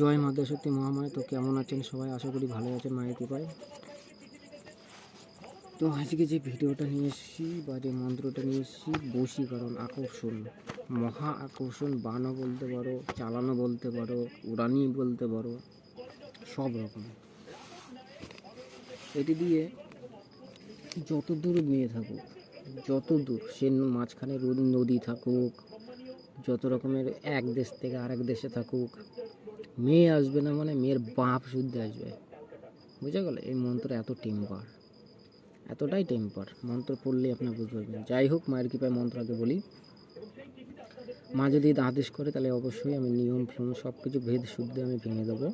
জয় মাতা সত্যি মহামায়। তো কেমন আছেন সবাই? আশা করি ভালো আছেন, মায়ের কৃপায়। তো আজকে যে ভিডিওটা নিয়ে এসেছি বা যে মন্ত্রটা নিয়ে এসেছি, বশীকরণ আকর্ষণ। মহা আকর্ষণ, বানও বলতে পারো, চালানো বলতে পারো, উড়ানি বলতে পারো, সব রকম। এটি দিয়ে যত দূর মেয়ে থাকুক, যত দূর সে মাঝখানে নদী থাকুক, যত রকমের এক দেশ থেকে আরেক দেশে থাকুক মেয়ে আসবে না মানে মেয়ের বাপ শুদ্ধ আসবে। বুঝে গেল? এই মন্ত্র এত টেম্পার। এতটাই টেম্পার। মন্ত্র পড়লে আপনার বুঝতে পারবেন। যাই হোক, মায়ের কৃপায় মন্ত্র আগে বলি। মা যদি আদেশ করে, তাহলে অবশ্যই আমি নিয়ম, ফিয়ম সব কিছু ভেদ শুদ্ধ আমি ভেঙে দেবো।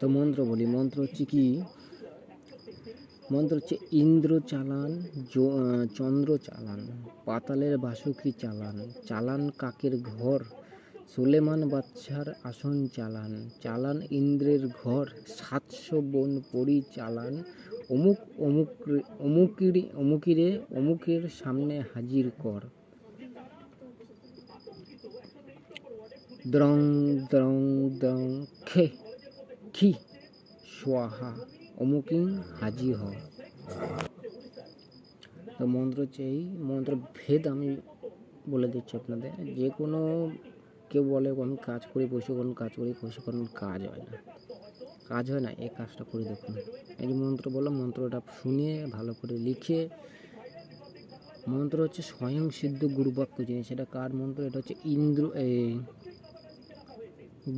তো মন্ত্র বলি। মন্ত্র হচ্ছে কি? মন্ত্র হচ্ছে ইন্দ্র চালান চন্দ্র চালান পাতালের বাসুকি চালান। চালান কাকের ঘর সুলেমান বাচ্চার আসন চালান। চালান ইন্দ্রের ঘর, সাতশো বন পরি চালান। অমুক অমুক অমুকির, অমুকিরে, অমুকের সামনে হাজির কর। দ্রং দ্রং দ্রং, খে, খি, সোয়াহা, অমুকিং হাজি হ। তো মন্ত্র চেয়ে মন্ত্র ভেদ আমি বলে দিচ্ছি আপনাদের। যে কোনো কেউ বলে আমি কাজ করি প্রশিক্ষণ কাজ করি প্রশিক্ষণ কাজ হয় না। কাজ হয় না, এই কাজটা করে দেখুন। এই যে মন্ত্র বললাম, মন্ত্রটা শুনিয়ে, ভালো করে লিখে, মন্ত্র হচ্ছে স্বয়ং সিদ্ধ গুরুবাক্য জিনিস। এটা কার মন্ত্র? এটা হচ্ছে ইন্দ্র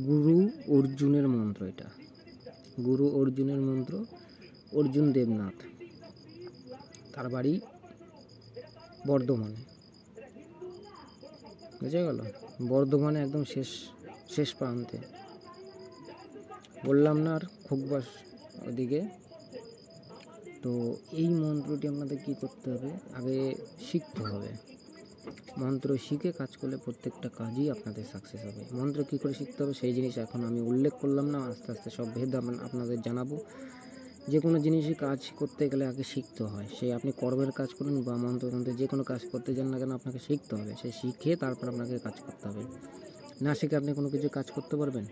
গুরু অর্জুনের মন্ত্র এটা। গুরু অর্জুনের মন্ত্র, অর্জুন দেবনাথ। তার বাড়ি বর্ধমানে। বুঝে গেল? বর্ধমানে একদম শেষ শেষ প্রান্তে। বললাম না আর খোকবাস ওদিকে। তো এই মন্ত্রটি আপনাদের কী করতে হবে? আগে শিখতে হবে। মন্ত্র শিখে কাজ করলে প্রত্যেকটা কাজই আপনাদের সাকসেস হবে। মন্ত্র কী করে শিখতে হবে? সেই জিনিস এখন আমি উল্লেখ করলাম না। আস্তে আস্তে সব ভেদ আপনাদের জানাব। যে কোনো জিনিসই কাজ করতে গেলে আগে শিখতে হয়। সেই আপনি কর্মের কাজ করুন বা মন্ত্রতন্ত্রে যে কোনো কাজ করতে যান না কেন আপনাকে শিখতে হবে। সে শিখে তারপর আপনাকে কাজ করতে হবে। না শিখে আপনি কোনো কিছু কাজ করতে পারবেন?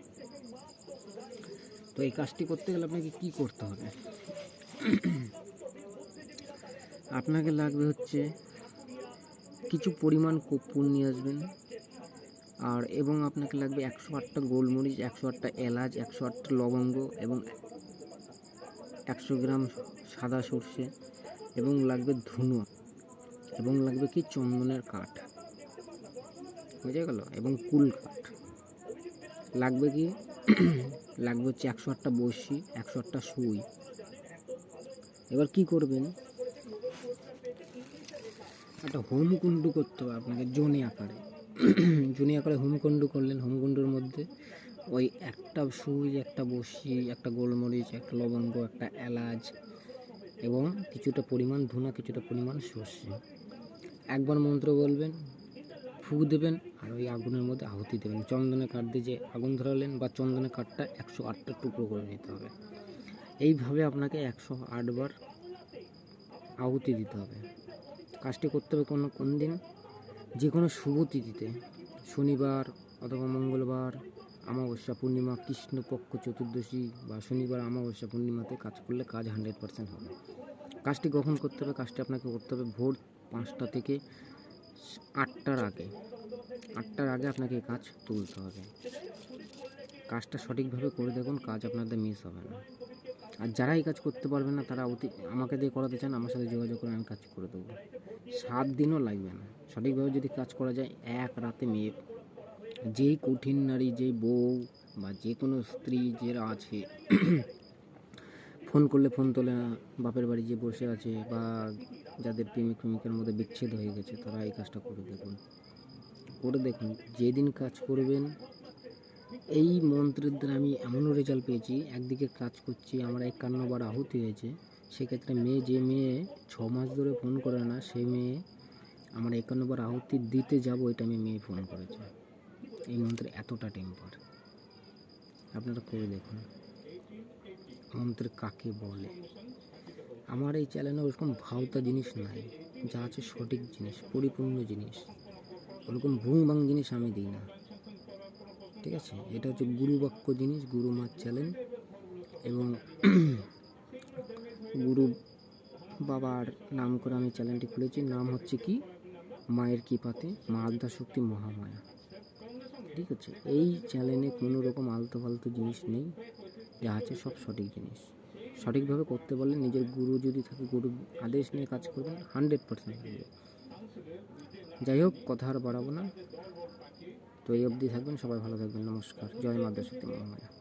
তো এই কাজটি করতে গেলে আপনাকে কি করতে হবে? আপনাকে লাগবে হচ্ছে কিছু পরিমাণ কর্পূর নিয়ে আসবেন। আর এবং আপনাকে লাগবে একশো আটটা গোলমরিচ, একশো আটটা এলাচ, একশো আটটা লবঙ্গ এবং একশো গ্রাম সাদা সর্ষে এবং লাগবে ধুনো এবং লাগবে কি চন্দনের কাঠ। বুঝে গেল? এবং কুল কাঠ। লাগবে কি? লাগবে হচ্ছে একশো আটটা বড়শি, একশো আটটা সুই। এবার কি করবেন? একটা হোমকুণ্ড করতে হবে আপনাকে, জনি আকারে। জনি আকারে হোমকুণ্ড করলেন, হোমকুণ্ডুর মধ্যে ওই একটা সুই, একটা বসি একটা গোলমরিচ, একটা লবঙ্গ, একটা এলাচ এবং কিছুটা পরিমাণ ধুনা কিছুটা পরিমাণ সর্ষে। একবার মন্ত্র বলবেন ফুক দেবেন আর ওই আগুনের মধ্যে আহুতি দেবেন। চন্দনের কাঠ দিয়ে যে আগুন ধরালেন বা চন্দনের কাঠটা একশো আটটা টুকরো করে নিতে হবে। এইভাবে আপনাকে একশো আটবার আহুতি দিতে হবে। কাজটি করতে হবে কোনো কোন দিন যে কোনো শুভ তিথিতে। শনিবার অথবা মঙ্গলবার অমাবস্যা পূর্ণিমা, কৃষ্ণপক্ষ চতুর্দশী বা শনিবার অমাবস্যা পূর্ণিমাতে কাজ করলে কাজ হান্ড্রেড পার্সেন্ট হবে। কাজটি কখন করতে হবে? কাজটি আপনাকে করতে হবে ভোর পাঁচটা থেকে আটটার আগে। আটটার আগে আপনাকে কাজ তুলতে হবে। কাজটা সঠিকভাবে করে দেখুন, কাজ আপনাদের মিস হবে না। আর যারা এই কাজ করতে পারবেন না, তারা অতি, আমাকে দিয়ে করাতে চান, আমার সাথে যোগাযোগ করে আমি কাজ করে দেবো। সাত দিনও লাগবে না। সঠিকভাবে যদি কাজ করা যায়, এক রাতে মেয়ে যেই কঠিন নারী যেই বউ বা যে কোনো স্ত্রী যারা আছে, ফোন করলে ফোন তোলে না, বাপের বাড়ি যে বসে আছে বা যাদের প্রেমিক প্রেমিকার মধ্যে বিচ্ছেদ হয়ে গেছে, তারা এই কাজটা করে দেখুন। করে দেখুন, যেদিন কাজ করবেন, এই মন্ত্রের দ্বারা আমি এমনও রেজাল্ট পেয়েছি, একদিকে কাজ করছি, আমার একান্ন বার আহুতি হয়েছে, সেক্ষেত্রে মেয়ে, যে মেয়ে ছ মাস ধরে ফোন করে না সেই মেয়ে আমার একান্ন বার আহুতি দিতে যাব, এটা আমি মেয়ে ফোন করেছে। এই মন্ত্রে এতটা টেম্পার। আপনারা করে দেখুন। মন্ত্র কাকে বলে? আমার এই চ্যানেলে ওরকম ভাওতা জিনিস নাই। যা আছে সঠিক জিনিস, পরিপূর্ণ জিনিস। ওরকম ভুং ভাং জিনিস আমি দিই না। ঠিক আছে? এটা হচ্ছে গুরুবাক্য জিনিস, গুরু মার চ্যালেঞ্জ এবং গুরু বাবার নাম করে আমি চ্যানেলটি খুলেছি। নাম হচ্ছে কি? মায়ের কৃপাতে, মা আদ্যা শক্তি মহামায়া। ঠিক আছে, এই চ্যানেলে কোনো রকম আলতো ফালতু জিনিস নেই, যা আছে সব সঠিক জিনিস। সঠিকভাবে করতে পারলে নিজের গুরু যদি থাকে, গুরু আদেশ নিয়ে কাজ করবেন হান্ড্রেড পার্সেন্ট যাই হোক, কথা আর বাড়াবো না। তো এই অবধি থাকবেন, সবাই ভালো থাকবেন, নমস্কার। জয় মাদ্রাসী মহামায়া।